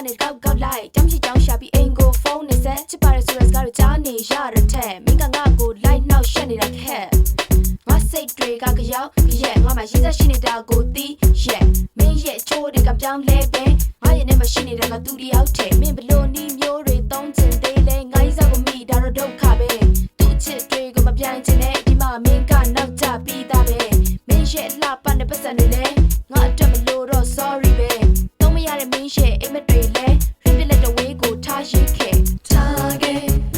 ကနေကောက်ကောက်လိုက်ကြောင်းရှိကြောင်းရှာပြီးအိမ်ကိုဖုန်းနဲ့ဆက်ချစ်ပါတယ်ဆိုတဲ့စကားတွေကြားနေရတဲ့ထက်မင်းကငါ့ကိုလိုက်နှောက်ရှက်နေတာခက်ငါစိတ်တွေကကြောက်ရဲ့ငါမှရေးသက်ရှိနေတာကိုသိရဲ့မင်းရဲ့ချိုးတွေကပြောင်းလဲပဲငါရဲ့နဲ့မရှိနေတာကသူတယောက်တည်းမင်းဘလို့နီးမျိုးတွေသုံးချင်သေးလဲငါရေးစားကိုမိဒါတော့ဒုက္ခပဲ ရတဲ့မင်းရဲ့အိမ်မက်တွေလဲ repeat လက်တဲ့ဝေးကိုထားရိတ်ခဲ့ထား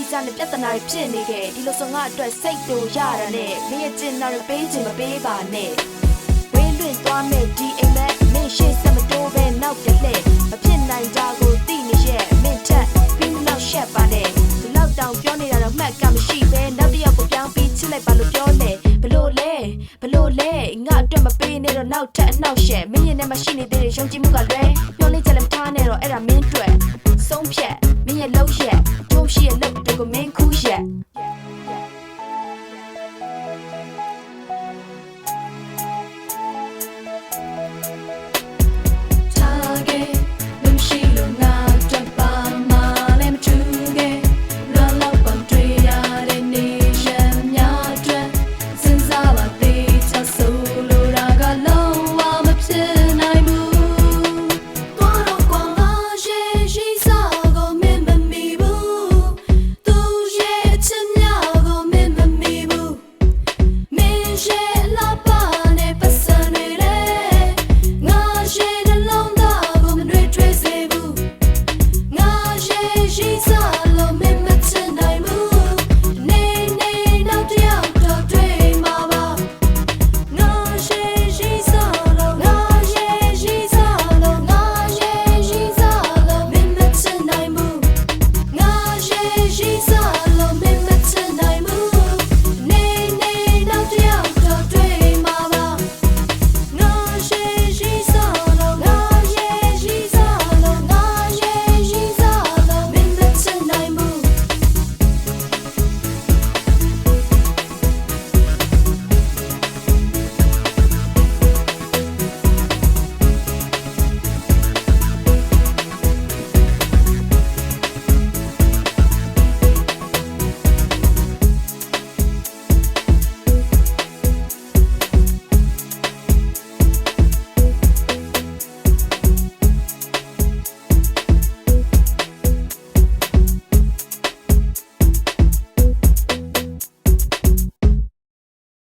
ငါရှိစားနဲ့ပြဿနာတွေဖြစ်နေခဲ့ဒီလိုဆိုငါအတွက်စိတ်တူရတာနဲ့မင်းရဲ့ကျင်နာတွေပေးချင်မပေးပါနဲ့ဝေးလွင့်သွားမဲ့ဒီအိမ်မက်မင်းရှိစမတိုးပဲနောက်ပြလှည့်မဖြစ်နိုင်ကြကိုသိနေရဲ့မင်းထက်ပြီးမနောက်ရှက်ပါနဲ့ဒီလောက်တောင်ပြောနေတာတော့မှတ်ကမရှိပဲနောက်တစ်ယောက်ကိုပြောင်းပြီးချစ်လိုက်ပါလို့ပြောနေဘလို့လဲဘလို့လဲငါအတွက်မပေးနဲ့တော့နောက်ထပ်အနှောက်ရှက်မင်းရဲ့နဲ့မရှိနေသေးတဲ့ယုံကြည်မှုကလွဲ